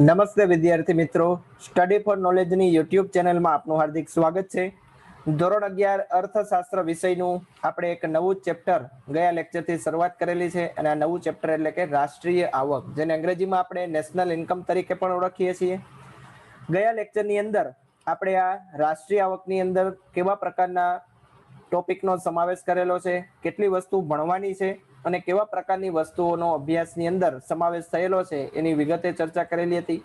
નમસ્તે વિદ્યાર્થી મિત્રો. સ્ટડી ફોર નોલેજની યુટ્યુબ ચેનલમાં આપનું હાર્દિક સ્વાગત છે. ધોરણ અગિયાર અર્થશાસ્ત્ર વિષયનું આપણે એક નવું ચેપ્ટર ગયા લેક્ચરથી શરૂઆત કરેલી છે અને આ નવું ચેપ્ટર એટલે કે રાષ્ટ્રીય આવક, જેને અંગ્રેજીમાં આપણે નેશનલ ઇન્કમ તરીકે પણ ઓળખીએ છીએ. ગયા લેક્ચરની અંદર આપણે આ રાષ્ટ્રીય આવકની અંદર કેવા પ્રકારના ટોપિકનો સમાવેશ કરેલો છે, કેટલી વસ્તુ ભણવાની છે અને કેવા પ્રકારની વસ્તુઓનો અભ્યાસની અંદર સમાવેશ થયેલો છે એની વિગતે ચર્ચા કરેલી હતી.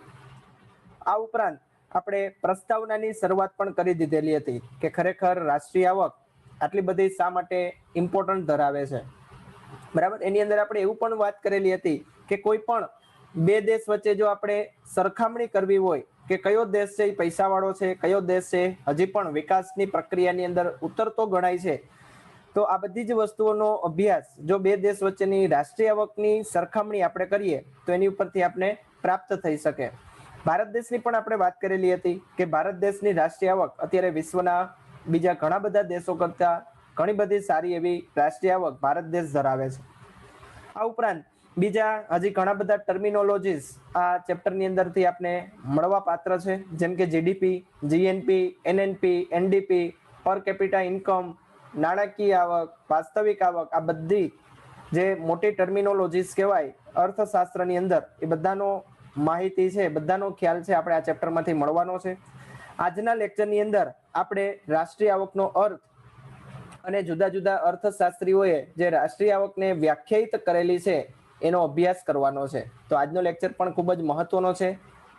આ ઉપરાંત આપણે પ્રસ્તાવનાની શરૂઆત પણ કરી દીધેલી હતી કે ખરેખર રાષ્ટ્રીય આવક આટલી બધી શા માટે ઇમ્પોર્ટન્ટ ધરાવે છે. બરાબર? એની અંદર આપણે એવું પણ વાત કરેલી હતી કે કોઈ પણ બે દેશ વચ્ચે જો આપણે સરખામણી કરવી હોય કે કયો દેશ છે એ પૈસાવાળો છે, કયો દેશ છે, હજી પણ વિકાસની પ્રક્રિયાની અંદર ઉતરતો ગણાય છે તો આ બધી જ વસ્તુઓનો અભ્યાસ જો બે દેશ વચ્ચેની રાષ્ટ્રીય આવકની સરખામણી આપણે કરીએ, તો એની ઉપરથી આપણે પ્રાપ્ત થઈ શકે. ભારત દેશની પણ આપણે વાત કરેલી હતી કે ભારત દેશની રાષ્ટ્રીય આવક અત્યારે વિશ્વના બીજા ઘણા બધા દેશો કરતા ઘણી બધી સારી એવી રાષ્ટ્રીય આવક ભારત દેશ ધરાવે છે. આ ઉપરાંત બીજા હજી ઘણા બધા ટર્મિનોલોજીસ આ ચેપ્ટરની અંદરથી આપણે મળવા પાત્ર છે. જેમ કે GDP GNP NNP NDP per capita income નાણાકીય આવક, વાસ્તવિક આવક, આ બધી જે મોટી ટર્મિનોલોજીસ કહેવાય, અર્થશાસ્ત્રની અંદર, એ બધાનો માહિતી છે બધાનો ખ્યાલ છે આપણે આ ચેપ્ટરમાંથી મળવાનો છે. આજના લેક્ચરની અંદર આપણે રાષ્ટ્રીય આવકનો અર્થ અને જુદા જુદા અર્થશાસ્ત્રીઓએ જે રાષ્ટ્રીય આવકને વ્યાખ્યાયિત કરેલી છે, એનો અભ્યાસ કરવાનો છે. તો આજનો લેક્ચર પણ ખૂબ જ મહત્વનો છે.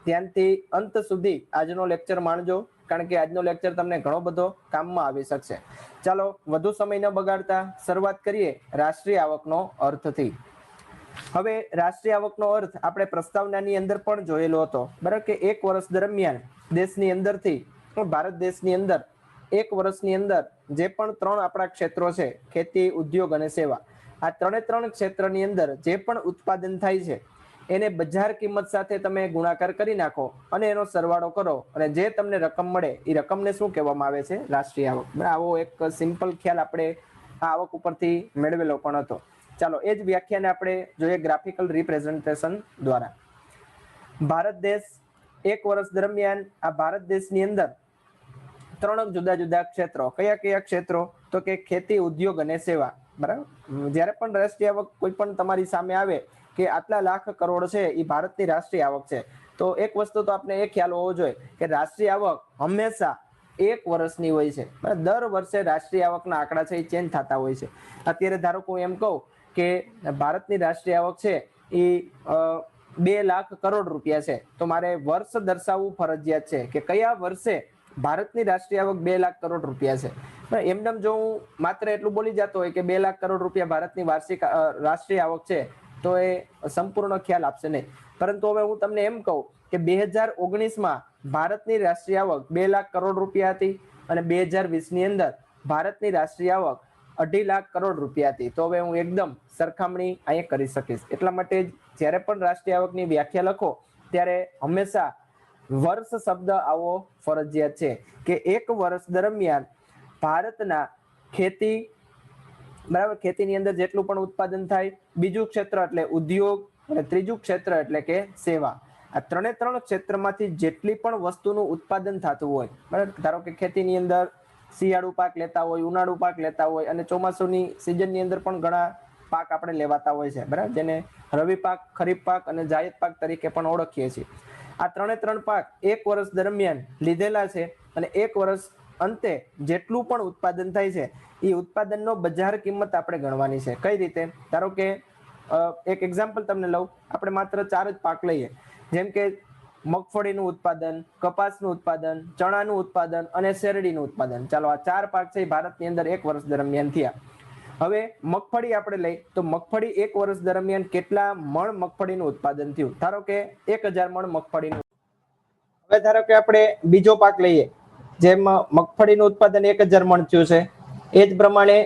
ધ્યાનથી અંત સુધી આજનો લેક્ચર માણજો. કારણ કે આજનો લેક્ચર તમને ઘણો બધો કામમાં આવી શકશે. ચાલો, વધુ સમય ન બગાડતા શરૂઆત કરીએ રાષ્ટ્રીય આવકનો અર્થથી. હવે રાષ્ટ્રીય આવકનો અર્થ આપણે પ્રસ્તાવનાની અંદર પણ જોયેલો હતો. બરાબર કે એક વર્ષ દરમિયાન દેશની અંદરથી ભારત દેશની અંદર, એક વર્ષની અંદર જે પણ ત્રણ આપણા ક્ષેત્રો છે, ખેતી, ઉદ્યોગ અને સેવા, આ ત્રણે ત્રણ ક્ષેત્રની અંદર જે પણ ઉત્પાદન થાય છે એને બજાર કિંમત સાથે તમે ગુણાકાર કરી નાખો અને એનો સરવાળો કરો. અને જે તમને રકમ મળે, એ રકમને શું કહેવામાં આવે છે? રાષ્ટ્રીય આવક. આવો એક સિમ્પલ ખ્યાલ આપણે આ આવક ઉપરથી મેળવેલો પણ હતો. ચાલો, એ જ વ્યાખ્યાને આપણે જોઈએ ગ્રાફિકલ રિપ્રેઝન્ટેશન દ્વારા. ભારત દેશ એક વર્ષ દરમિયાન આ ભારત દેશની અંદર ત્રણ જુદા જુદા ક્ષેત્રો, કયા કયા ક્ષેત્રો? તો કે ખેતી, ઉદ્યોગ અને સેવા. બરાબર? જ્યારે પણ રાષ્ટ્રીય આવક કોઈ પણ તમારી સામે આવે કે આટલા લાખ કરોડ છે એ ભારતની રાષ્ટ્રીય આવક છે. તો એક વસ્તુ તો આપણે એ ખ્યાલ હોવો જોઈએ કે રાષ્ટ્રીય આવક હંમેશા એક વર્ષની હોય છે? દર વર્ષે રાષ્ટ્રીય આવકના આંકડા છે એ ચેન્જ થતા હોય છે. અત્યારે ધારો કે એમ કહું કે ભારતની રાષ્ટ્રીય આવક છે એ બે લાખ કરોડ રૂપિયા છે. તો મારે વર્ષ દર્શાવવું ફરજિયાત છે કે કયા વર્ષે ભારતની રાષ્ટ્રીય આવક બે લાખ કરોડ રૂપિયા છે. એમનેમ જો હું માત્ર એટલું બોલી જતો હોય કે બે લાખ કરોડ રૂપિયા ભારતની વાર્ષિક રાષ્ટ્રીય આવક છે તો એ સંપૂર્ણ ખ્યાલ આપશે નહીં. પરંતુ હવે હું તમને એમ કહું કે બે હજાર ઓગણીસમાં ભારતની રાષ્ટ્રીય આવક બે લાખ કરોડ રૂપિયા હતી અને બે હજાર વીસની અંદર ભારતની રાષ્ટ્રીય આવક અઢી લાખ કરોડ રૂપિયા હતી. તો હવે હું એકદમ સરખામણી અહીંયા કરી શકીશ. એટલા માટે જ્યારે પણ રાષ્ટ્રીય આવકની વ્યાખ્યા લખો, ત્યારે હંમેશા વર્ષ શબ્દ આવો ફરજિયાત છે કે એક વર્ષ દરમિયાન ભારતના ખેતી બરાબર? ખેતીની અંદર જેટલું પણ ઉત્પાદન થાય, બીજું ક્ષેત્ર એટલે ઉદ્યોગ અને ત્રીજું ક્ષેત્ર એટલે કે સેવા. આ ત્રણે ત્રણ ક્ષેત્રમાંથી જેટલી પણ વસ્તુનું ઉત્પાદન થતું હોય, બરાબર? ધારો કે ખેતીની અંદર શિયાળુ પાક લેતા હોય, ઉનાળુ પાક લેતા હોય અને ચોમાસુની સિઝનની અંદર પણ ઘણા પાક આપણે લેવાતા હોય છે, બરાબર? જેને રવિ પાક, ખરીફ પાક અને જાયદ પાક તરીકે પણ ઓળખીએ છીએ. આ ત્રણે ત્રણ પાક એક વર્ષ દરમિયાન લીધેલા છે અને એક વર્ષ અંતે જેટલું પણ ઉત્પાદન થાય છે એ ઉત્પાદનનો બજાર કિંમત આપણે ગણવાની છે. કઈ રીતે? ધારો કે એક એક્ઝામ્પલ તમને લઉં. આપણે માત્ર ચાર જ પાક લઈએ. જેમ કે મગફળીનું ઉત્પાદન, કપાસનું ઉત્પાદન, ચણાનું ઉત્પાદન અને શેરડીનું ઉત્પાદન. ચાલો, આ ચાર પાક છે, એ ભારતની અંદર એક વર્ષ દરમિયાન થયા. હવે મગફળી આપણે લઈ, તો મગફળી એક વર્ષ દરમિયાન કેટલા મણ મગફળીનું ઉત્પાદન થયું? ધારો કે એક હજાર મણ મગફળીનું. હવે ધારો કે આપણે બીજો પાક લઈએ. જેમ મગફળીનું ઉત્પાદન એક હજાર મણ થયું છે. એ જ પ્રમાણે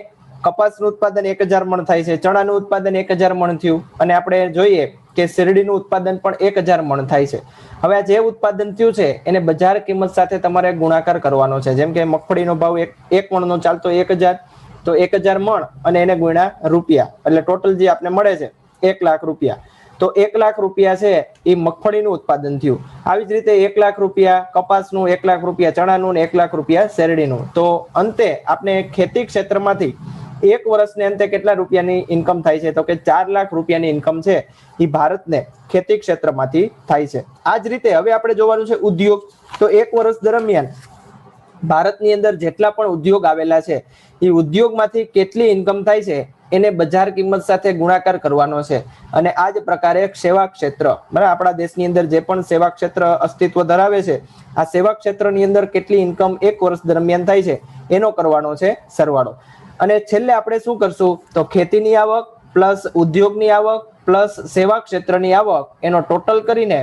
કપાસનું ઉત્પાદન એક હજાર મણ થાય છે. ચણાનું ઉત્પાદન એક હજાર મણ થયું. અને આપણે જોઈએ કે શેરડીનું ઉત્પાદન પણ એક હજાર મણ થાય છે. હવે આ જે ઉત્પાદન થયું છે, એને બજાર કિંમત સાથે તમારે ગુણાકાર કરવાનો છે. જેમ કે મગફળીનો ભાવ એક એક મણનો ચાલતો એક હજાર, તો એક હજાર મણ અને એને ગુણ્યા રૂપિયા. એટલે ટોટલ જે આપણે મળે છે, એક લાખ રૂપિયા. તો એક લાખ રૂપિયા છે એ મગફળીનું ઉત્પાદન થયું. આવી જ રીતે એક લાખ રૂપિયા કપાસનું, એક લાખ રૂપિયા ચણાનું એક લાખ રૂપિયા શેરડીનું. તો અંતે આપણે ખેતી ક્ષેત્રમાંથી એક વર્ષને અંતે કેટલા રૂપિયાની ઇન્કમ થાય છે? તો કે ચાર લાખ રૂપિયાની ઇન્કમ છે એ ભારતને ખેતી ક્ષેત્રમાંથી થાય છે. આ જ રીતે હવે આપણે જોવાનું છે ઉદ્યોગ. તો એક વર્ષ દરમિયાન ભારતની અંદર જેટલા પણ ઉદ્યોગ આવેલા છે એ ઉદ્યોગમાંથી કેટલી ઇન્કમ થાય છે? એને બજાર કિંમત સાથે ગુણાકાર કરવાનો છે. અને આ જ પ્રકારે સેવા ક્ષેત્ર, બરાબર? આપણા દેશની અંદર જે પણ સેવા ક્ષેત્ર અસ્તિત્વ ધરાવે છે, આ સેવા ક્ષેત્રની અંદર કેટલી ઇન્કમ એક વર્ષ દરમિયાન થાય છે, એનો કરવાનો છે સરવાળો. અને છેલ્લે આપણે શું કરશું? તો ખેતીની આવક પ્લસ ઉદ્યોગની આવક પ્લસ સેવા ક્ષેત્રની આવક, એનો ટોટલ કરીને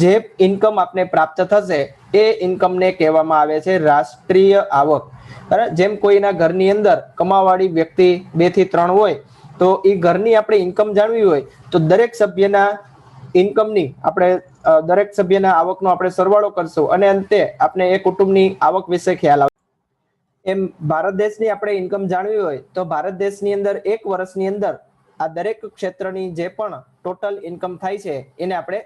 જે ઇન્કમ આપને પ્રાપ્ત થશે એ ઇન્કમને કહેવામાં આવે છે રાષ્ટ્રીય આવક. બરાબર જેમ કોઈના ઘરની અંદર કમાવાળી વ્યક્તિ બેથી ત્રણ હોય, તો એ ઘરની આપણે ઇન્કમ જાણવી હોય, તો દરેક સભ્યના ઇન્કમની આપણે દરેક સભ્યના આવકનો આપણે સરવાળો કરશું. અને અંતે આપણે એ કુટુંબની આવક વિશે ખ્યાલ આવે એમ ભારત દેશની આપણે ઇન્કમ જાણવી હોય, તો ભારત દેશની અંદર એક વર્ષની અંદર આ દરેક ક્ષેત્રની જે પણ ટોટલ ઇન્કમ થાય છે, એને આપણે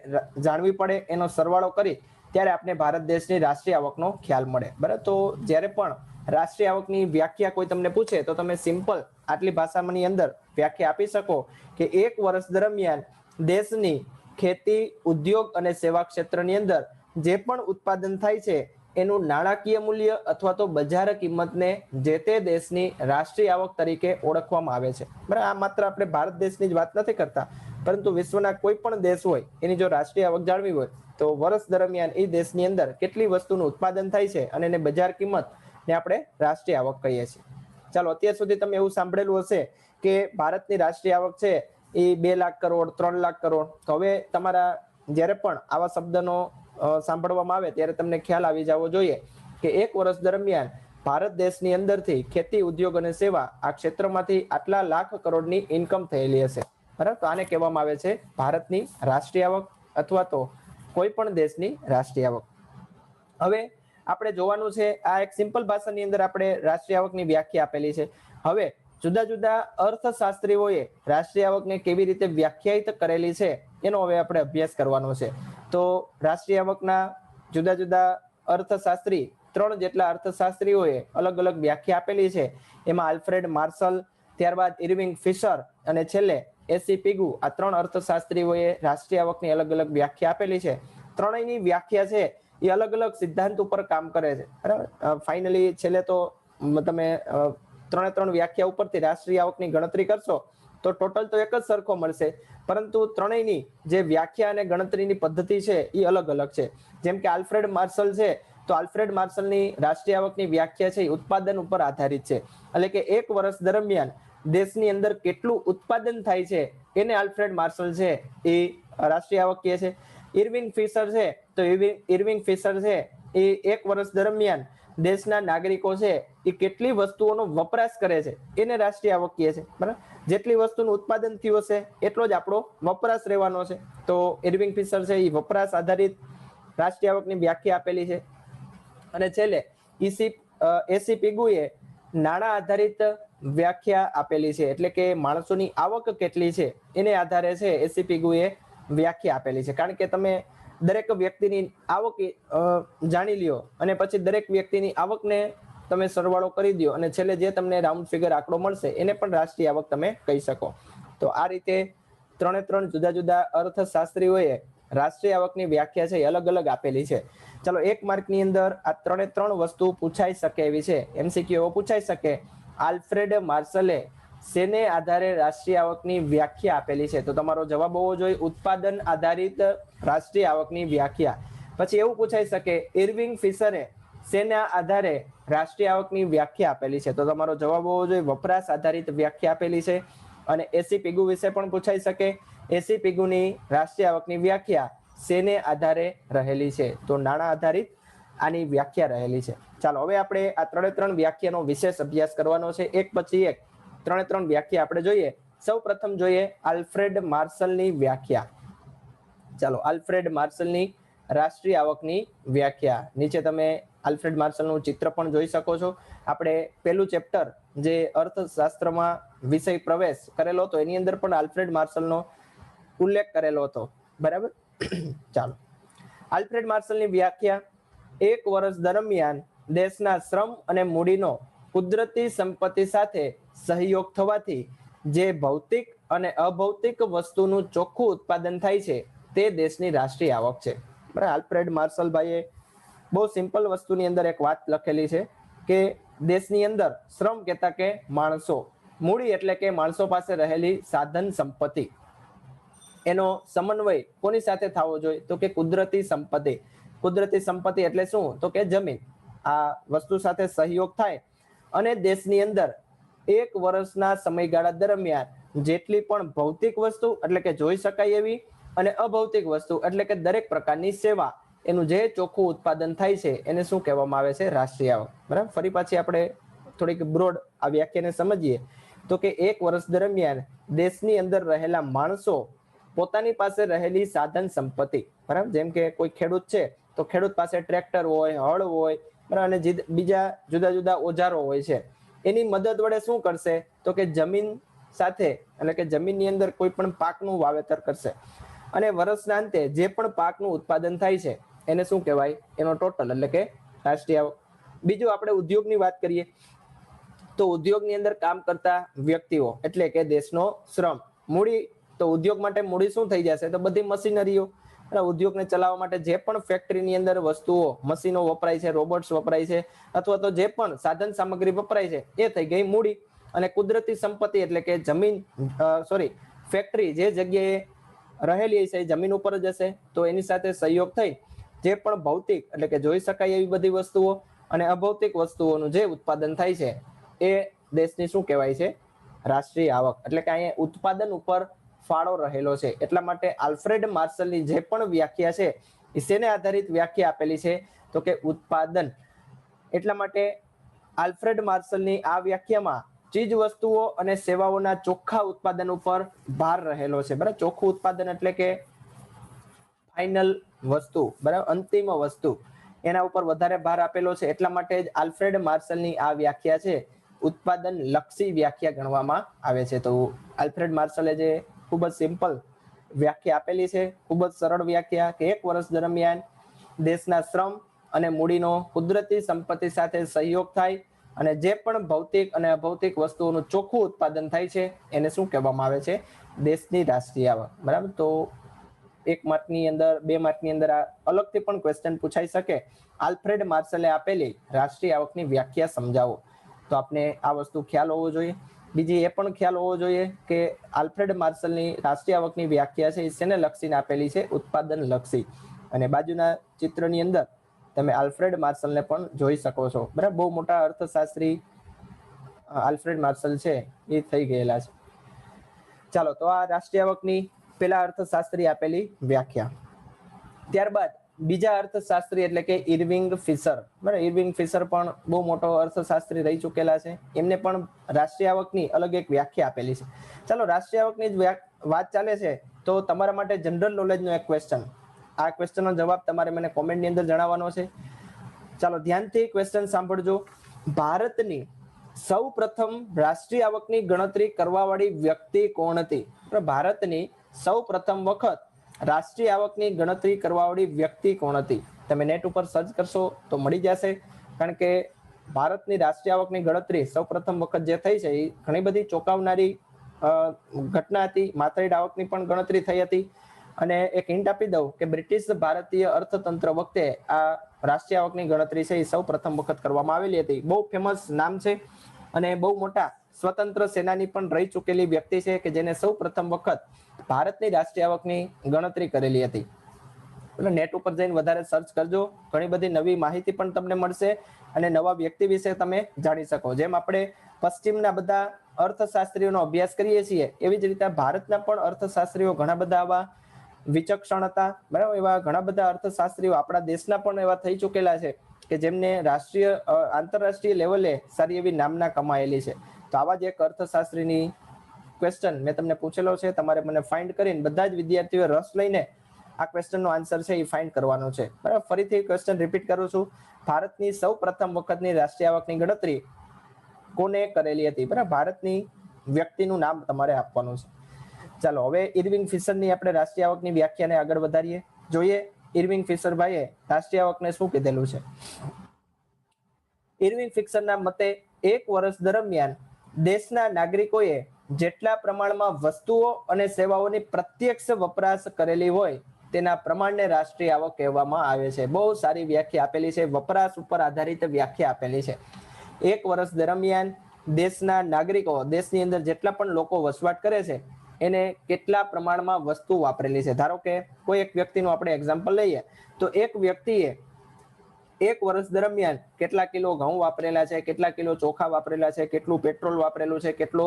જાણવી પડે, એનો સરવાળો કરી ત્યારે આપણે ભારત દેશની રાષ્ટ્રીય આવકનો ખ્યાલ મળે. બરાબર? તો જ્યારે પણ રાષ્ટ્રીય આવકની વ્યાખ્યા કોઈ તમને પૂછે, તો તમે સિમ્પલ આટલી ભાષામાંની અંદર વ્યાખ્યા આપી શકો કે એક વર્ષ દરમિયાન દેશની ખેતી, ઉદ્યોગ અને સેવા ક્ષેત્રની અંદર જે પણ ઉત્પાદન થાય છે, એનું નાણાકીય મૂલ્ય અથવા તો બજાર કિંમતને જે તે દેશની રાષ્ટ્રીય આવક તરીકે ઓળખવામાં આવે છે. બરાબર? આ માત્ર આપણે ભારત દેશની જ વાત નથી કરતા, પરંતુ વિશ્વના કોઈ પણ દેશ હોય, એની જો રાષ્ટ્રીય આવક જાળવી હોય તો વર્ષ દરમિયાન એ દેશની અંદર કેટલી વસ્તુનું ઉત્પાદન થાય છે અને એને બજાર કિંમત ને આપણે રાષ્ટ્રીય આવક કહીએ છીએ. ચાલો, અત્યાર સુધી તમે એવું સાંભળેલું હશે કે ભારતની રાષ્ટ્રીય આવક છે એ બે લાખ કરોડ, ત્રણ લાખ કરોડ. તો હવે તમારા જ્યારે પણ આવા શબ્દનો સાંભળવામાં આવે ત્યારે તમને ખ્યાલ આવી જવો જોઈએ કે એક વર્ષ દરમિયાન ભારત દેશની અંદરથી ખેતી, ઉદ્યોગ અને સેવા આ ક્ષેત્રમાંથી આટલા લાખ કરોડની ઇન્કમ થયેલી હશે. બરાબર? આને કહેવામાં આવે છે ભારતની રાષ્ટ્રીય આવક અથવા તો કોઈ પણ દેશની રાષ્ટ્રીય આવક. હવે આપણે જોવાનું છે આ એક સિમ્પલ ભાષાની અંદર આપણે રાષ્ટ્રીય આવકની વ્યાખ્યા આપેલી છે. હવે જુદા જુદા અર્થશાસ્ત્રીઓએ રાષ્ટ્રીય આવકને કેવી રીતે વ્યાખ્યાયિત કરેલી છે એનો હવે આપણે અભ્યાસ કરવાનો છે. તો રાષ્ટ્રીય આવકના જુદા જુદા અર્થશાસ્ત્રી ત્રણ જેટલા અર્થશાસ્ત્રીઓએ અલગ અલગ વ્યાખ્યા આપેલી છે. એમાં આલ્ફ્રેડ માર્શલ, ત્યારબાદ ઇરવિંગ ફિશર અને છેલ્લે એસી પીગુ આ ત્રણ અર્થશાસ્ત્રીઓએ રાષ્ટ્રીય આવકની અલગ અલગ વ્યાખ્યા આપેલી છે. ત્રણેયની વ્યાખ્યા છે, એ અલગ અલગ સિદ્ધાંત ઉપર કામ કરે છે. બરાબર? ફાઇનલી છેલ્લે તો તમે ત્રણે ત્રણ વ્યાખ્યા ઉપરથી રાષ્ટ્રીય આવકની ગણતરી કરશો, તો ટોટલ તો એક જ સરખો મળશે. પરંતુ ત્રણેયની જે વ્યાખ્યા અને ગણતરીની પદ્ધતિ છે, એ અલગ અલગ છે. જેમ કે આલ્ફ્રેડ માર્શલ છે, તો આલ્ફ્રેડ માર્શલની રાષ્ટ્રીય આવકની વ્યાખ્યા છે, એ ઉત્પાદન ઉપર આધારિત છે. એટલે કે એક વર્ષ દરમિયાન દેશની અંદર કેટલું ઉત્પાદન થાય છે એને આલ્ફ્રેડ માર્શલ છે એ રાષ્ટ્રીય આવક કહે છે. ઇરવિંગ ફિશર છે તો ઇરવિંગ- ફિશર છે એ એક વર્ષ દરમિયાન દેશના નાગરિકો છે એ કેટલી વસ્તુઓનો વપરાશ કરે છે એને રાષ્ટ્રીય આવક કહે છે. બરાબર? જેટલી વસ્તુનું ઉત્પાદન થયું હશે એટલો જ આપણો વપરાશ રહેવાનો છે. તો ઇરવિંગ ફિશર છે એ વપરાશ આધારિત રાષ્ટ્રીય આવકની વ્યાખ્યા આપેલી છે. અને છેલ્લે ઈસી એસી પિગુએ નાણાં આધારિત વ્યાખ્યા આપેલી છે. એટલે કે માણસોની આવક કેટલી છે, એને આધારે છે એસીપી ગુએ વ્યાખ્યા આપેલી છે. કારણ કે તમે દરેક વ્યક્તિની આવક જાણી લ્યો અને પછી દરેક વ્યક્તિની આવકને તમે સરવાળો કરી દો અને છેલ્લે જે તમને રાઉન્ડ ફિગર આંકડો મળશે, એને પણ રાષ્ટ્રીય આવક તમે કહી શકો. તો આ રીતે ત્રણે ત્રણ જુદા જુદા અર્થશાસ્ત્રીઓએ રાષ્ટ્રીય આવકની વ્યાખ્યા છે એ અલગ અલગ આપેલી છે. ચલો એક માર્કની અંદર આ ત્રણે ત્રણ વસ્તુ પૂછાઈ શકે એવી છે. એમસીક્યુ એવો પૂછાઈ શકે આલ્ફ્રેડ માર્શલે શેને આધારે રાષ્ટ્રીય આવકની વ્યાખ્યા આપેલી છે. તો તમારો જવાબ હોવો જોઈએ ઉત્પાદન આધારિત રાષ્ટ્રીય આવકની વ્યાખ્યા. પછી એવું પૂછાઈ શકે, ઇરવિંગ ફિશરે શેના આધારે રાષ્ટ્રીય આવકની વ્યાખ્યા આપેલી છે. તો તમારો જવાબ હોવો જોઈએ વપરાશ આધારિત વ્યાખ્યા આપેલી છે. અને એસી પીગુ વિશે પણ પૂછાઈ શકે. એસી પીગુની રાષ્ટ્રીય આવકની વ્યાખ્યા શેને આધારે રહેલી છે. તો નાણાં આધારિત આની વ્યાખ્યા રહેલી છે. ચાલો, હવે આપણે આ ત્રણે ત્રણ વ્યાખ્યાનો વિશેષ અભ્યાસ કરવાનો છે. એક પછી એક. ત્રણે ત્રણ વ્યાખ્યા આપણે જોઈએ. સૌ પ્રથમ જોઈએ આલ્ફ્રેડ માર્શલની વ્યાખ્યા. ચાલો, આલ્ફ્રેડ માર્શલની રાષ્ટ્રીય આવકની વ્યાખ્યા. નીચે તમે આલ્ફ્રેડ માર્શલનું ચિત્ર પણ જોઈ શકો છો. આપણે પહેલું ચેપ્ટર જે અર્થશાસ્ત્રમાં વિષય પ્રવેશ કરેલો હતો, એની અંદર પણ આલ્ફ્રેડ માર્શલનો ઉલ્લેખ કરેલો હતો. બરાબર? ચાલો. આલ્ફ્રેડ માર્શલની વ્યાખ્યા એક વર્ષ દરમિયાન દેશના શ્રમ અને મૂડીનો કુદરતી સંપત્તિ સાથે સહયોગ થવાથી જે ભૌતિક અને અભૌતિક વસ્તુનું ચોખ્ખું ઉત્પાદન થાય છે, તે દેશની રાષ્ટ્રીય આવક છે. બરાબર, આલ્ફ્રેડ માર્શલભાઈએ બહુ સિમ્પલ વસ્તુની અંદર એક વાત લખેલી છે કે દેશની અંદર શ્રમ કહેતા કે માણસો, મૂડી એટલે કે માણસો પાસે રહેલી સાધન સંપત્તિ. એનો સમન્વય કોની સાથે થવો જોઈએ? તો કે કુદરતી સંપત્તિ. કુદરતી સંપત્તિ એટલે શું? તો કે જમીન. આ વસ્તુ સાથે સહયોગ થાય અને દેશની અંદર એક વર્ષના સમયગાળા દરમિયાન જેટલી પણ ભૌતિક વસ્તુ, એટલે કે જોઈ શકાય એવી, અને અભૌતિક વસ્તુ, એટલે કે દરેક પ્રકારની સેવા, એનું જે ચોખ્ખું ઉત્પાદન થાય છે, એને શું કહેવામાં આવે છે? રાષ્ટ્રીય આવક બરાબર? ફરી પાછી આપણે થોડીક બ્રોડ આ વ્યાખ્યાને સમજીએ. તો કે એક વર્ષ દરમિયાન દેશની અંદર રહેલા માણસો પોતાની પાસે રહેલી સાધન સંપત્તિ, બરાબર? જેમ કે કોઈ ખેડૂત છે તો ખેડૂત પાસે ટ્રેક્ટર હોય, હળ હોય બરાબર અને બીજા જુદા જુદા ઓજારો હોય છે. એની મદદ વડે શું કરશે? તો કે જમીન સાથે એટલે કે જમીનની અંદર કોઈ પણ પાકનું વાવેતર કરશે. અને વર્ષના અંતે જે પણ પાકનું ઉત્પાદન થાય છે, એને શું કહેવાય? એનો ટોટલ એટલે કે રાષ્ટ્રીય બીજું આપણે ઉદ્યોગની વાત કરીએ, તો ઉદ્યોગની અંદર કામ કરતા વ્યક્તિઓ એટલે કે દેશનો શ્રમ. મૂડી, તો ઉદ્યોગ માટે મૂડી શું થઈ જશે? તો બધી મશીનરીઓ અને ઉદ્યોગને ચલાવવા માટે જે પણ ફેક્ટરીની અંદર વસ્તુઓ, મશીનો વપરાય છે રોબોટ્સ વપરાય છે, અથવા તો જે પણ સાધન સામગ્રી વપરાય છે, એ થઈ ગઈ મૂડી. અને કુદરતી સંપત્તિ એટલે કે જમીન સોરી ફેક્ટરી જે જગ્યાએ રહેલી છે જમીન ઉપર જ હશે, તો એની સાથે સહયોગ થઈ. જે પણ ભૌતિક એટલે કે જોઈ શકાય એવી બધી વસ્તુઓ અને અભૌતિક વસ્તુઓનું જે ઉત્પાદન થાય છે, એ દેશની શું કહેવાય છે? રાષ્ટ્રીય આવક. એટલે કે અહીંયા ઉત્પાદન ઉપર ફાળો રહેલો છે. એટલા માટે આલ્ફ્રેડ માર્શલની જે પણ વ્યાખ્યા છે એ શેને આધારિત વ્યાખ્યા આપેલી છે, તો કે ઉત્પાદન. એટલા માટે આલ્ફ્રેડ માર્શલની આ વ્યાખ્યામાં ચીજ વસ્તુઓ અને સેવાઓના ચોખ્ખા ઉત્પાદન ઉપર ભાર રહેલો છે. બરાબર? ચોખ્ખું ઉત્પાદન એટલે કે ફાઇનલ વસ્તુ, બરાબર? અંતિમ વસ્તુ. એના ઉપર વધારે ભાર આપેલો છે. એટલા માટે જ આલ્ફ્રેડ માર્શલની આ વ્યાખ્યા છે ઉત્પાદન લક્ષી વ્યાખ્યા ગણવામાં આવે છે. તો આલ્ફ્રેડ માર્શલે જે ખૂબ જ સિમ્પલ વ્યાખ્યા આપેલી છે. ખૂબ જ સરળ વ્યાખ્યા કે એક વર્ષ દરમિયાન દેશના શ્રમ અને મૂડીનો કુદરતી સંપત્તિ સાથે સહયોગ થાય અને જે પણ ભૌતિક અને અભૌતિક વસ્તુઓનું ચોખ્ખું ઉત્પાદન થાય છે, એને શું કહેવામાં આવે છે? દેશની રાષ્ટ્રીય આવક. બરાબર? તો એક માર્કની અંદર, બે માર્કની અંદર આ અલગથી પણ ક્વેશ્ચન પૂછાઈ શકે. આલ્ફ્રેડ માર્શલે આપેલી રાષ્ટ્રીય આવકની વ્યાખ્યા સમજાવો. તો આપને આ વસ્તુ ખ્યાલ હોવો જોઈએ. બીજી એ પણ ખ્યાલ હોવો જોઈએ કે આલ્ફ્રેડ માર્શલની રાષ્ટ્રીય આવકની વ્યાખ્યા છે એ શેને લક્ષીને આપેલી છે? ઉત્પાદન લક્ષી. અને બાજુના ચિત્રની અંદર તમે આલ્ફ્રેડ માર્શલને પણ જોઈ શકો છો. બરાબર? બહુ મોટા અર્થશાસ્ત્રી આલ્ફ્રેડ માર્શલ છે, એ થઈ ગયેલા છે. ચાલો, તો આ રાષ્ટ્રીય આવકની પેલા અર્થશાસ્ત્રી આપેલી વ્યાખ્યા. ત્યારબાદ બીજા અર્થશાસ્ત્રી એટલે કે ઇરવિંગ ફિશર. બરાબર, ઇરવિંગ ફિશર પણ બહુ મોટો અર્થશાસ્ત્રી રહી ચૂકેલા છે. એમને પણ રાષ્ટ્રીય આવકની અલગ એક વ્યાખ્યા આપેલી છે. ચાલો, રાષ્ટ્રીય આવકની જ વાત ચાલે છે, તો તમારા માટે જનરલ નોલેજનો એક ક્વેશ્ચન આ ક્વેશ્ચનનો જવાબ તમારે મને કોમેન્ટની અંદર જણાવવાનો છે. ચાલો, ધ્યાનથી ક્વેશ્ચન સાંભળજો. ભારતની સૌ પ્રથમ રાષ્ટ્રીય આવકની ગણતરી કરવાવાળી વ્યક્તિ કોણ હતી? ભારતની સૌ પ્રથમ વખત રાષ્ટ્રીય આવકની ગણતરી કરવાવાળી વ્યક્તિ કોણ હતી? તમે નેટ ઉપર સર્ચ કરશો તો મળી જશે. કારણ કે ભારતની રાષ્ટ્રીય આવકની ગણતરી સૌ પ્રથમ વખત જે થઈ છે, એ ઘણી બધી ચોંકાવનારી ઘટના હતી. માથાદીઠ આવકની પણ ગણતરી થઈ હતી. અને એક હિન્ટ આપી દઉં કે બ્રિટિશ ભારતીય અર્થતંત્ર વખતે આ રાષ્ટ્રીય આવકની ગણતરી છે, એ સૌ પ્રથમ વખત કરવામાં આવેલી હતી. બહુ ફેમસ નામ છે અને બહુ મોટા સ્વતંત્ર સેનાની પણ રહી ચૂકેલી વ્યક્તિ છે કે જેને સૌ પ્રથમ વખત ભારતની રાષ્ટ્રીય આવકની ગણતરી કરેલી હતી. એટલે નેટ ઉપર જઈને વધારે સર્ચ કરજો. ઘણી બધી નવી માહિતી પણ તમને મળશે અને નવા વ્યક્તિ વિશે તમે જાણી શકો. જેમ આપણે પશ્ચિમના બધા અર્થશાસ્ત્રીઓનો અભ્યાસ કરીએ છીએ, એવી જ રીતે ભારતના પણ અર્થશાસ્ત્રીઓ ઘણા બધા આવા વિચક્ષણ હતા. બરાબર? એવા ઘણા બધા અર્થશાસ્ત્રીઓ આપણા દેશના પણ એવા થઈ ચૂકેલા છે કે જેમને રાષ્ટ્રીય આંતરરાષ્ટ્રીય લેવલે સારી એવી નામના કમાયેલી છે. તો આવા જ એક અર્થશાસ્ત્રીની ક્વેશ્ચન મેં તમને પૂછેલો છે. તમારે મને ફાઇન્ડ કરીને બધા જ વિદ્યાર્થીઓ રસ લઈને આ ક્વેશ્ચનનો આન્સર છે એ ફાઇન્ડ કરવાનો છે. બરાબર? ફરીથી ક્વેશ્ચન રિપીટ કરું છું. ભારતની સૌ પ્રથમ વખતની રાષ્ટ્રીય આવકની ગણતરી કોને કરેલી હતી? બરાબર? ભારતની વ્યક્તિનું નામ તમારે આપવાનું છે. ચાલો, હવે ઇરવિંગ ફિશરની આપણે રાષ્ટ્રીય આવકની વ્યાખ્યાને આગળ વધારીએ. જોઈએ, ઇરવિંગ ફિશરભાઈએ રાષ્ટ્રીય આવકને શું કીધેલું છે? ઇરવિંગ ફિક્સરના મતે એક વર્ષ દરમિયાન દેશના નાગરિકોએ જેટલા પ્રમાણમાં વસ્તુઓ અને સેવાઓની પ્રત્યક્ષ વપરાશ કરેલી હોય, તેના પ્રમાણને રાષ્ટ્રીય આવક કહેવામાં આવે છે. બહુ સારી વ્યાખ્યા આપેલી છે. વપરાશ ઉપર આધારિત વ્યાખ્યા આપેલી છે. એક વર્ષ દરમિયાન દેશના નાગરિકો, દેશની અંદર જેટલા પણ લોકો વસવાટ કરે છે, એને કેટલા પ્રમાણમાં વસ્તુ વાપરેલી છે? ધારો કે કોઈ એક વ્યક્તિનું આપણે એક્ઝામ્પલ લઈએ, તો એક વ્યક્તિએ એક વર્ષ દરમિયાન કેટલા કિલો ઘઉં વાપરેલા છે, કેટલા કિલો ચોખા વાપરેલા છે, કેટલું પેટ્રોલ વાપરેલું છે, કેટલો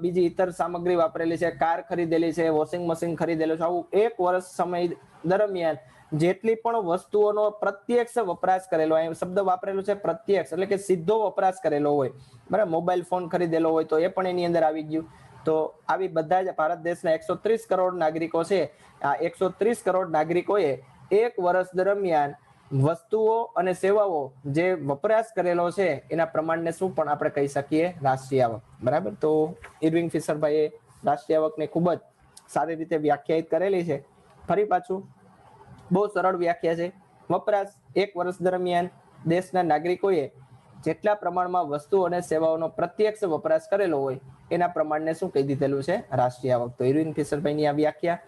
બીજી ઇતર સામગ્રી વાપરેલી છે, કાર ખરીદેલી છે, વોશિંગ મશીન ખરીદેલું છે, આવું એક વર્ષ સમય દરમિયાન જેટલી પણ વસ્તુઓનો પ્રત્યક્ષ વપરાશ કરેલો હોય શબ્દ વાપરેલો છે પ્રત્યક્ષ, એટલે કે સીધો વપરાશ કરેલો હોય, બરાબર, મોબાઈલ ફોન ખરીદેલો હોય તો એ પણ એની અંદર આવી ગયું. તો આવી બધા જ ભારત દેશના એકસો ત્રીસ કરોડ નાગરિકો છે, આ એકસો ત્રીસ કરોડ નાગરિકોએ એક વર્ષ દરમિયાન વસ્તુઓ અને સેવાઓ જે વપરાશ કરેલો છે, એના પ્રમાણને શું પણ આપણે કહી શકીએ? રાષ્ટ્રીય આવક. બરાબર? તો ઇરવિંગ ફિશરભાઈએ રાષ્ટ્રીય આવકને ખૂબ જ સારી રીતે વ્યાખ્યાયિત કરેલી છે. ફરી પાછું, બહુ સરળ વ્યાખ્યા છે. વપરાશ એક વર્ષ દરમિયાન દેશના નાગરિકોએ જેટલા પ્રમાણમાં વસ્તુ અને સેવાઓનો પ્રત્યક્ષ વપરાશ કરેલો હોય, એના પ્રમાણને શું કહી દીધેલું છે? રાષ્ટ્રીય આવક. તો ઇરવિન ફિશરભાઈની આ વ્યાખ્યા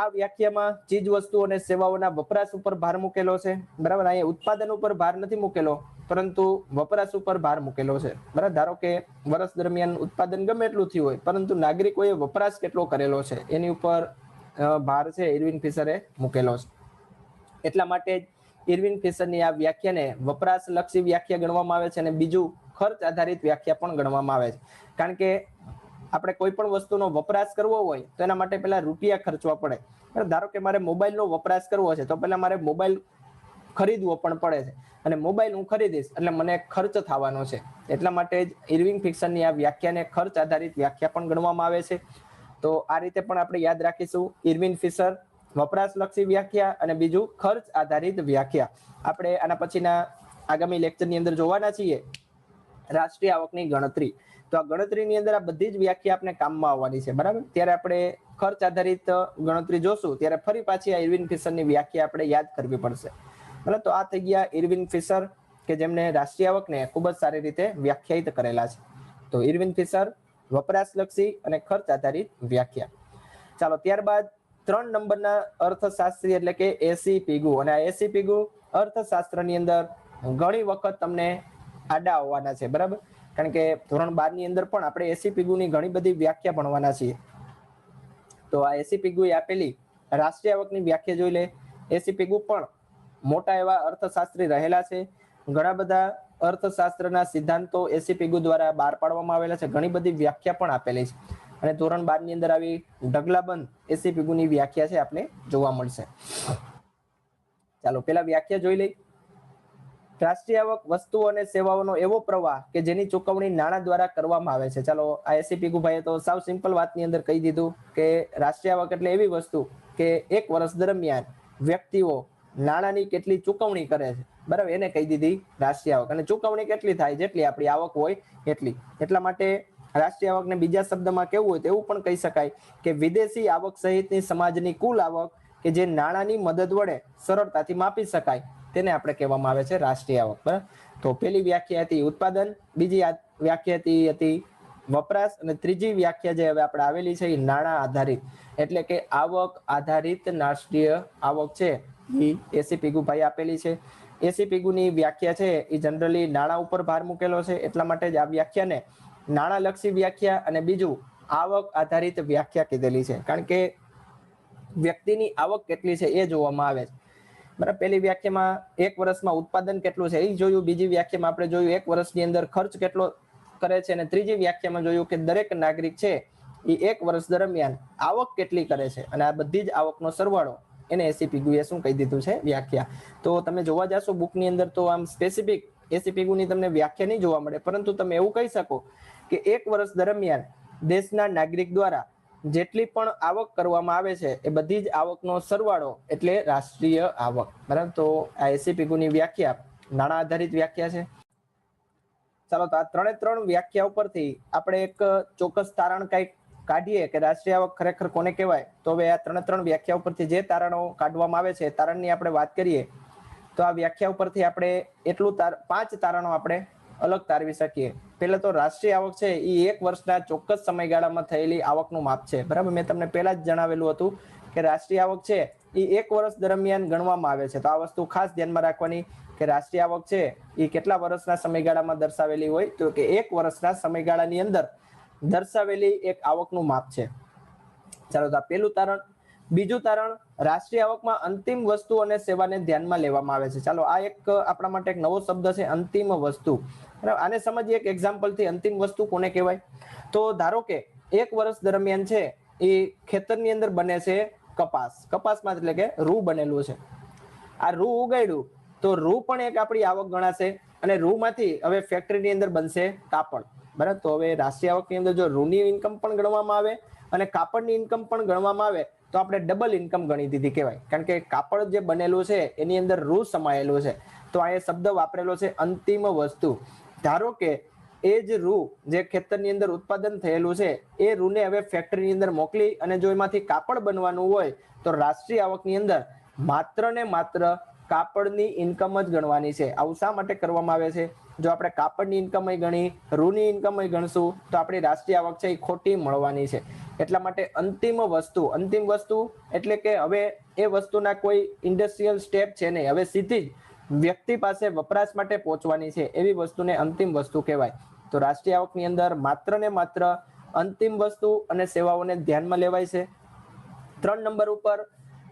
આ વ્યાખ્યામાં ચીજ વસ્તુ અને સેવાઓના વપરાશ ઉપર ભાર મૂકેલો છે. બરાબર? અહીંયા ઉત્પાદન ઉપર ભાર નથી મૂકેલો, પરંતુ વપરાશ ઉપર ભાર મૂકેલો છે. બરાબર? ધારો કે વર્ષ દરમિયાન ઉત્પાદન ગમે એટલું થયું હોય, પરંતુ નાગરિકોએ વપરાશ કેટલો કરેલો છે, એની ઉપર ભાર છે ઇરવિન ફિશરે મૂકેલો છે. એટલા માટે જ ઇરવિન ફિશરની આ વ્યાખ્યાને વપરાશ લક્ષી વ્યાખ્યા ગણવામાં આવે છે અને બીજું ખર્ચ આધારિત વ્યાખ્યા પણ ગણવામાં આવે છે. કારણ કે આપણે કોઈ પણ વસ્તુનો વપરાશ કરવો હોય, તો એના માટે પહેલા રૂપિયા ખર્ચવા પડે? ધારો કે મારે મોબાઈલનો વપરાશ કરવો છે, તો પહેલા મારે મોબાઈલ ખરીદવો પણ પડે છે. અને મોબાઈલ હું ખરીદીશ, એટલે મને ખર્ચ થવાનો છે. એટલા માટે જ ઇરવિંગ ફિક્સનની આ વ્યાખ્યાને ખર્ચ આધારિત વ્યાખ્યા પણ ગણવામાં આવે છે. તો આ રીતે પણ આપણે યાદ રાખીશું ઇરવિન ફિશર વપરાશલક્ષી વ્યાખ્યા અને બીજું ખર્ચ આધારિત વ્યાખ્યા. આપણે આના પછીના આગામી લેક્ચરની અંદર જોવાના છીએ. રાષ્ટ્રીય આવકની ગણતરી. તો આ ગણતરીની અંદર આ બધી જ વ્યાખ્યા આપણે કામમાં આવવાની છે, બરાબર? ત્યારે આપણે ખર્ચ આધારિત ગણતરી જોશું, ત્યારે ફરી પાછી આ ઇરવિન ફિશરની વ્યાખ્યા આપણે યાદ કરવી પડશે. બરાબર? તો આ થઈ ગયા ઇરવિન ફિશર, કે જેમને રાષ્ટ્રીય આવકને ખૂબ જ સારી રીતે વ્યાખ્યાયિત કરેલા છે. તો ઇરવિન ફિશર, વપરાશલક્ષી અને ખર્ચ આધારિત વ્યાખ્યા. ચાલો, ત્યારબાદ ત્રણ નંબરના અર્થશાસ્ત્રી એટલે કે એસી પીગુ. અને આ એસી પીગુ અર્થશાસ્ત્રની અંદર ઘણી વખત તમને આડા આવવાના છે, બરાબર? કારણ કે ધોરણ બારની અંદર પણ આપણે એસી પીગુની ઘણી બધી વ્યાખ્યા ભણવાના છીએ. તો આ એસી પીગુએ આપેલી રાષ્ટ્રીય આવકની વ્યાખ્યા જોઈ લે. એસી પીગુ પણ મોટા એવા અર્થશાસ્ત્રી રહેલા છે. ઘણા બધા અર્થશાસ્ત્રના સિદ્ધાંતો એસી પીગુ દ્વારા બહાર પાડવામાં આવેલા છે. ઘણી બધી વ્યાખ્યા પણ આપેલી છે. અને ધોરણ બારની અંદર આવી ઢગલાબંધ એસી પીગુની વ્યાખ્યા છે આપણે જોવા મળશે. ચાલો, પેલા વ્યાખ્યા જોઈ લઈ. રાષ્ટ્રીય આવક, વસ્તુઓ અને સેવાઓનો એવો પ્રવાહ કે જેની ચૂકવણી નાણાં દ્વારા કરવામાં આવે છે. ચાલો, આ એસી પીગુભાઈએ તો સાવ સિમ્પલ વાતની અંદર કહી દીધું કે રાષ્ટ્રીય આવક એટલે એવી વસ્તુ કે એક વર્ષ દરમિયાન વ્યક્તિઓ નાણાંની કેટલી ચૂકવણી કરે છે. બરાબર, એને કહી દીધી રાષ્ટ્રીય આવક. અને ચૂકવણી કેટલી થાય? જેટલી આપણી આવક હોય એટલી. એટલા માટે રાષ્ટ્રીય આવકને બીજા શબ્દમાં કેવું હોય તો એવું પણ કહી શકાય કે વિદેશી આવક સહિતની સમાજની કુલ આવક કે જે નાણાંની મદદ વડે સરળતાથી માપી શકાય. તેને આપણે કહેવામાં આવે છે રાષ્ટ્રીય આવક, બરાબર? તો પેલી વ્યાખ્યા હતી ઉત્પાદન, બીજી વ્યાખ્યા હતી હતી વપરાશ, અને ત્રીજી વ્યાખ્યા જે હવે આપણે આવેલી છે એ નાણાં આધારિત. એટલે કે આવક આધારિત રાષ્ટ્રીય આવક છે એ એસી. પીગુભાઈ આપેલી છે. એસી. પીગુની વ્યાખ્યા છે એ જનરલી નાણાં ઉપર ભાર મૂકેલો છે, એટલા માટે જ આ વ્યાખ્યાને નાણાલક્ષી વ્યાખ્યા અને બીજું આવક આધારિત વ્યાખ્યા કીધેલી છે. કારણ કે વ્યક્તિની આવક કેટલી છે એ જોવામાં આવે છે. બરાબર પહેલી વ્યાખ્યામાં એક વર્ષમાં ઉત્પાદન કેટલું છે એ જોયું. બીજી વ્યાખ્યામાં આપણે જોયું એક વર્ષની અંદર ખર્ચ કેટલો કરે છે અને ત્રીજી વ્યાખ્યામાં જોયું કે દરેક નાગરિક છે એ એક વર્ષ દરમિયાન આવક કેટલી કરે છે અને આ બધી જ આવકનો સરવાળો એને એસીપીગુએ શું કહી દીધું છે? વ્યાખ્યા. તો તમે જોવા જાશો બુકની અંદર તો આમ સ્પેસિફિક એસીપીગુની તમને વ્યાખ્યા નહીં જોવા મળે. પરંતુ તમે એવું કહી શકો કે એક વર્ષ દરમિયાન દેશના નાગરિક દ્વારા જેટલી પણ આવક કરવામાં આવે છે, એ બધી જ આવકનો સરવાળો એટલે રાષ્ટ્રીય આવક. બરાબર? તો આ એસીપીગુની વ્યાખ્યા નાણાં આધારિત વ્યાખ્યા છે. ચાલો, તો આ ત્રણે ત્રણ વ્યાખ્યા ઉપરથી આપણે એક ચોક્કસ તારણ કંઈક કાઢીએ કે રાષ્ટ્રીય આવક ખરેખર કોને કહેવાય? તો હવે આ ત્રણે ત્રણ વ્યાખ્યા ઉપરથી જે તારણો કાઢવામાં આવે છે તારણની આપણે વાત કરીએ. તો આ વ્યાખ્યા ઉપરથી આપણે એટલું તાર, પાંચ તારણો આપણે અલગ તારવી શકીએ. પહેલા તો રાષ્ટ્રીય આવક છે, એ એક વર્ષના ચોક્કસ સમયગાળામાં થયેલી આવકનું માપ છે. બરાબર? મેં તમને પહેલા જ જણાવેલું હતું કે રાષ્ટ્રીય આવક છે, એ એક વર્ષ દરમિયાન ગણવામાં આવે છે. તો આ વસ્તુ ખાસ ધ્યાનમાં રાખવાની કે રાષ્ટ્રીય આવક છે, એ કેટલા વર્ષના સમયગાળામાં દર્શાવેલી હોય? તો કે એક વર્ષના સમયગાળાની અંદર દર્શાવેલી એક આવકનું માપ છે. ચાલો તો આ પહેલું તારણ. બીજું તારણ રાષ્ટ્રીય આવકમાં અંતિમ વસ્તુ અને સેવાને ધ્યાનમાં લેવામાં આવે છે. ચાલો, આ એક આપણા માટે એક નવો શબ્દ છે, અંતિમ વસ્તુ. આને સમજીએ એક એક્ઝામ્પલથી અંતિમ વસ્તુ કોને કહેવાય? તો ધારો કે એક વર્ષ દરમિયાન છે, એ ખેતરની અંદર બને છે કપાસ. કપાસમાં એટલે કે રૂ બનેલું છે. આ રૂ ઉગાડ્યું, તો રૂ પણ એક આપણી આવક ગણાશે અને રૂમાંથી હવે ફેક્ટરીની અંદર બનશે કાપડ. બરાબર? તો હવે રાષ્ટ્રીય આવકની અંદર જો રૂની ઇન્કમ પણ ગણવામાં આવે અને કાપડની ઇન્કમ પણ ગણવામાં આવે તો આપણે ડબલ ઇન્કમ ગણી દીધી કહેવાય. કારણ કે કાપડ જે બનેલું છે, એની અંદર રૂ સમાયેલું છે. તો આ એ શબ્દ વાપરેલો છે, અંતિમ વસ્તુ. ધારો કે એ જ રૂ જે ખેતરની અંદર ઉત્પાદન થયેલું છે, એ રૂને હવે ફેક્ટરીની અંદર મોકલી અને જો એમાંથી કાપડ બનવાનું હોય, તો રાષ્ટ્રીય આવકની અંદર માત્ર ને માત્ર કાપડની ઇન્કમ જ ગણવાની છે. આવું શા માટે કરવામાં આવે છે? જો આપણે કાપડની ઇન્કમ ગણી, રૂની ઇન્કમ ગણશું, તો આપણી રાષ્ટ્રીય આવક છે એ ખોટી મળવાની છે. એટલા માટે અંતિમ વસ્તુ અંતિમ વસ્તુ એટલે કે હવે એ વસ્તુના કોઈ ઇન્ડસ્ટ્રીયલ સ્ટેપ છે નહીં. હવે સીધી જ વ્યક્તિ પાસે વપરાશ માટે પહોંચવાની છે એવી વસ્તુને અંતિમ વસ્તુ કહેવાય. તો રાષ્ટ્રીય આવકની અંદર માત્ર ને માત્ર અંતિમ વસ્તુ અને સેવાઓને ધ્યાનમાં લેવાય છે. ત્રણ નંબર ઉપર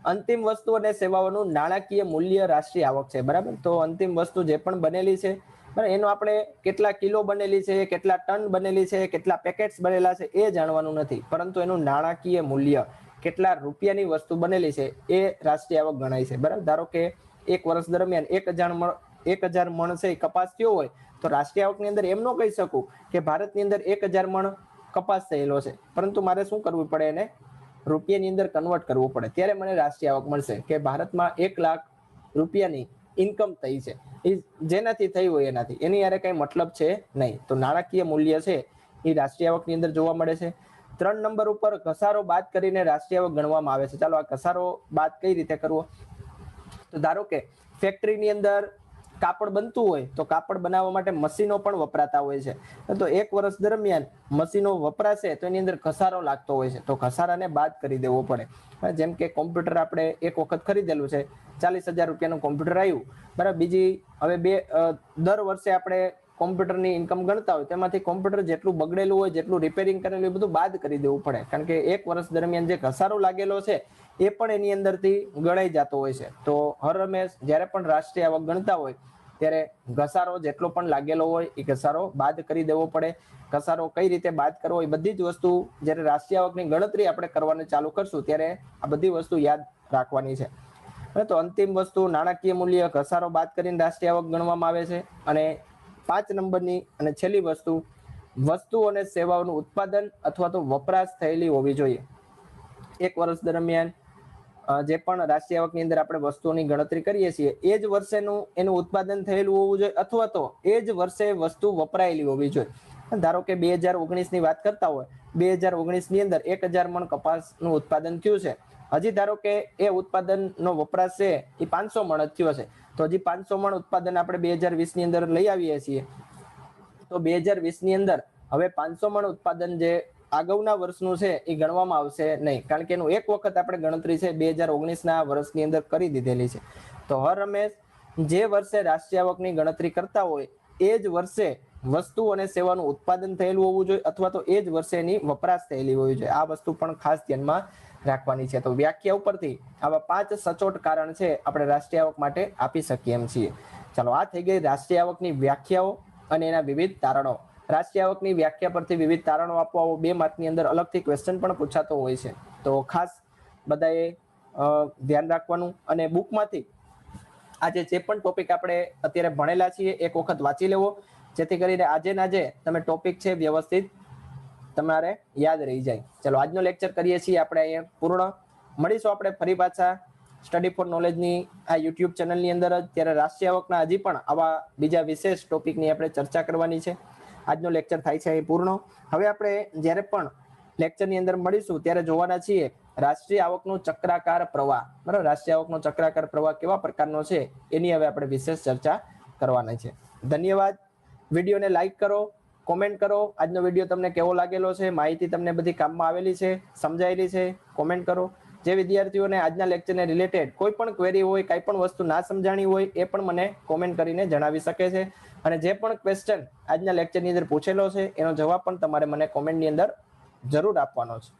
અંતિમ વસ્તુ અને સેવાઓનું નાણાકીય મૂલ્ય રાષ્ટ્રીય આવક છે. બરાબર? તો અંતિમ વસ્તુ જે પણ બનેલી છે બરાબર? એનો આપણે કેટલા કિલો બનેલી છે, કેટલા ટન બનેલી છે, કેટલા પેકેટ્સ બનેલા છે, એ જાણવાનું નથી. પરંતુ એનું નાણાકીય મૂલ્ય, કેટલા રૂપિયાની વસ્તુ બનેલી છે, એ રાષ્ટ્રીય આવક ગણાય છે. બરાબર? ધારો કે એક વર્ષ દરમિયાન એક હજાર એક હજાર મણ છે, એ કપાસ થયો હોય, તો રાષ્ટ્રીય આવકની અંદર એમ ન કહી શકું કે ભારતની અંદર એક હજાર મણ કપાસ થયેલો છે. પરંતુ મારે શું કરવું પડે એને? રૂપિયાની અંદર કન્વર્ટ કરવું પડે. ત્યારે મને રાષ્ટ્રીય આવક મળશે કે ભારતમાં એક લાખ રૂપિયાની ઇન્કમ થઈ છે. એ જેનાથી થઈ હોય એનાથી. એની યારે કઈ મતલબ છે નહીં. તો નાણાકીય મૂલ્ય છે એ રાષ્ટ્રીય આવકની અંદર જોવા મળે છે. ત્રણ નંબર ઉપર ઘસારો બાદ કરીને રાષ્ટ્રીય આવક ગણવામાં આવે છે. ચાલો આ ઘસારો બાદ કઈ રીતે કરવો? તો ધારો કે ફેક્ટરીની અંદર કાપડ બનતું હોય તો કાપડ બનાવવા માટે મશીનો પણ વપરાતા હોય છે. તો એક વર્ષ દરમિયાન મશીનો વપરાશે તો એની અંદર ઘસારો લાગતો હોય છે. તો ઘસારાને બાદ કરી દેવો પડે. જેમ કે કોમ્પ્યુટર આપણે એક વખત ખરીદેલું છે. ચાલીસ હજાર રૂપિયાનું કોમ્પ્યુટર આવ્યું. બરાબર, બીજી હવે બે દર વર્ષે આપણે કોમ્પ્યુટરની ઇન્કમ ગણતા હોય તેમાંથી કોમ્પ્યુટર જેટલું બગડેલું હોય, જેટલું રિપેરિંગ કરેલું એ બધું બાદ કરી દેવું પડે. કારણ કે એક વર્ષ દરમિયાન જે ઘસારો લાગેલો છે એ પણ એની અંદરથી ગણાઈ જતો હોય છે. તો હર હંમેશ જ્યારે પણ રાષ્ટ્રીય આવક ગણતા હોય, ત્યારે ઘસારો જેટલો પણ લાગેલો હોય, એ ઘસારો બાદ કરી દેવો પડે. ઘસારો કઈ રીતે બાદ કરવો, એ બધી જ વસ્તુ જ્યારે રાષ્ટ્રીય આવકની ગણતરી આપણે કરવાનું ચાલુ કરશું, ત્યારે આ બધી વસ્તુ યાદ રાખવાની છે. તો અંતિમ વસ્તુ, નાણાકીય મૂલ્ય, ઘસારો બાદ કરીને રાષ્ટ્રીય આવક ગણવામાં આવે છે. અને પાંચ નંબરની અને છેલ્લી વસ્તુ વસ્તુ અને સેવાઓનું ઉત્પાદન અથવા તો વપરાશ થયેલી હોવી જોઈએ. એક વર્ષ દરમિયાન જે પણ રાષ્ટ્રીય આવકની અંદર આપણે વસ્તુઓની ગણતરી કરીએ છીએ, એ જ વર્ષેનું એનું ઉત્પાદન થયેલું હોવું જોઈએ અથવા તો એ જ વર્ષે વસ્તુ વપરાયેલી હોવી જોઈએ. ધારો કે બે હજાર ઓગણીસની વાત કરતા હોય, બે હજાર ઓગણીસની અંદર એક હજાર મણ કપાસનું ઉત્પાદન થયું છે. હજી ધારો કે એ ઉત્પાદનનો વપરાશ છે એ પાંચસો મણ જ થયો છે તો હજી પાંચસો મણ ઉત્પાદન આપણે બે હજાર વીસની અંદર લઈ આવીએ છીએ. તો બે હજાર વીસની અંદર હવે પાંચસો મણ ઉત્પાદન જે અગાઉના વર્ષનું છે એ ગણવામાં આવશે નહીં. કારણ કે એનું એક વખત આપણે ગણતરી છે બે હજાર ઓગણીસના વર્ષની અંદર કરી દીધેલી છે. તો હર રમેશ જે વર્ષે રાષ્ટ્રીય આવકની ગણતરી કરતા હોય, એ જ વર્ષે વસ્તુ અને સેવાનું ઉત્પાદન થયેલું હોવું જોઈએ અથવા તો એ જ વર્ષે એની વપરાશ થયેલી હોવી જોઈએ. આ વસ્તુ પણ ખાસ ધ્યાનમાં રાખવાની છે. તો વ્યાખ્યા ઉપરથી આવા પાંચ સચોટ કારણ છે આપણે રાષ્ટ્રીય આવક માટે આપી શકીએ એમ છીએ. ચાલો, આ થઈ ગઈ રાષ્ટ્રીય આવકની વ્યાખ્યાઓ અને એના વિવિધ તારણો. રાષ્ટ્રીય આવકની વ્યાખ્યા પરથી વિવિધ તારણો આપવા બે માર્કની અંદર અલગથી ક્વેશ્ચન પણ પૂછાતો હોય છે. તો ખાસ બધાએ ધ્યાન રાખવાનું અને બુકમાંથી આજે જે પણ ટોપિક આપણે અત્યારે ભણેલા છીએ, એક વખત વાંચી લેવો. જેથી કરીને આજે ના જે તમે ટોપિક છે વ્યવસ્થિત તમારે યાદ રહી જાય. ચલો, આજનો લેક્ચર કરીએ છીએ આપણે અહીંયા પૂર્ણ. મળીશું આપણે ફરી પાછા સ્ટડી ફોર નોલેજની આ યુટ્યુબ ચેનલની અંદર જ. ત્યારે રાષ્ટ્રીય આવકના હજી પણ આવા બીજા વિશેષ ટોપિકની આપણે ચર્ચા કરવાની છે. આજનો લેક્ચર થાય છે એ પૂર્ણ. હવે આપણે જ્યારે પણ લેક્ચરની અંદર મળીશું, ત્યારે જોવાના છીએ રાષ્ટ્રીય આવકનો ચક્રાકાર પ્રવાહ. બરાબર? રાષ્ટ્રીય આવકનો ચક્રાકાર પ્રવાહ કેવા પ્રકારનો છે? એની હવે આપણે વિશેષ ચર્ચા કરવાની છે. ધન્યવાદ. વિડીયોને લાઈક કરો કોમેન્ટ કરો. આજનો વીડિયો તમને કેવો લાગેલો છે? માહિતી તમને બધી કામમાં આવેલી છે? સમજાયેલી છે? કોમેન્ટ કરો. જે વિદ્યાર્થીઓને આજના લેક્ચરને રિલેટેડ કોઈ પણ ક્વેરી હોય, કાંઈ પણ વસ્તુ ના સમજાણી હોય, એ પણ મને કોમેન્ટ કરીને જણાવી શકે છે. અને જે પણ ક્વેશ્ચન આજના લેક્ચરની અંદર પૂછેલો છે, એનો જવાબ પણ તમારે મને કોમેન્ટની અંદર જરૂર આપવાનો છે.